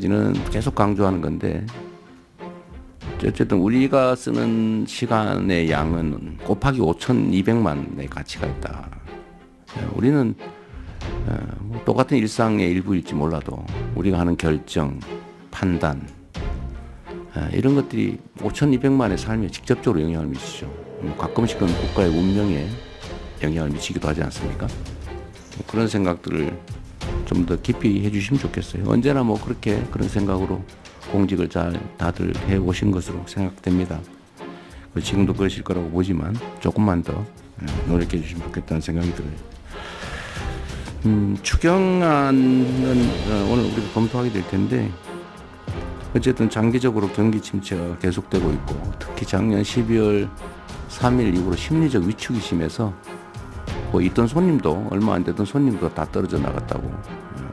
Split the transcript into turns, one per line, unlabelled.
지는 계속 강조하는 건데 어쨌든 우리가 쓰는 시간의 양은 곱하기 5,200만의 가치가 있다. 예, 우리는 어, 뭐 똑같은 일상의 일부일지 몰라도 우리가 하는 결정, 판단 예, 이런 것들이 5,200만의 삶에 직접적으로 영향을 미치죠. 음, 가끔씩은 국가의 운명에 영향을 미치기도 하지 않습니까? 뭐 그런 생각들을 좀 더 깊이 해주시면 좋겠어요. 언제나 뭐 그렇게 그런 생각으로 공직을 잘 다들 해 오신 것으로 생각됩니다. 그 지금도 그러실 거라고 보지만 조금만 더 예, 노력해 주시면 좋겠다는 생각이 들어요. 음, 추경안은 어, 오늘 우리가 검토하게 될 텐데 어쨌든 장기적으로 경기 침체가 계속되고 있고 특히 작년 12월 3일 이후로 심리적 위축이 심해서 뭐 있던 손님도 얼마 안 되던 손님도 다 떨어져 나갔다고. 어,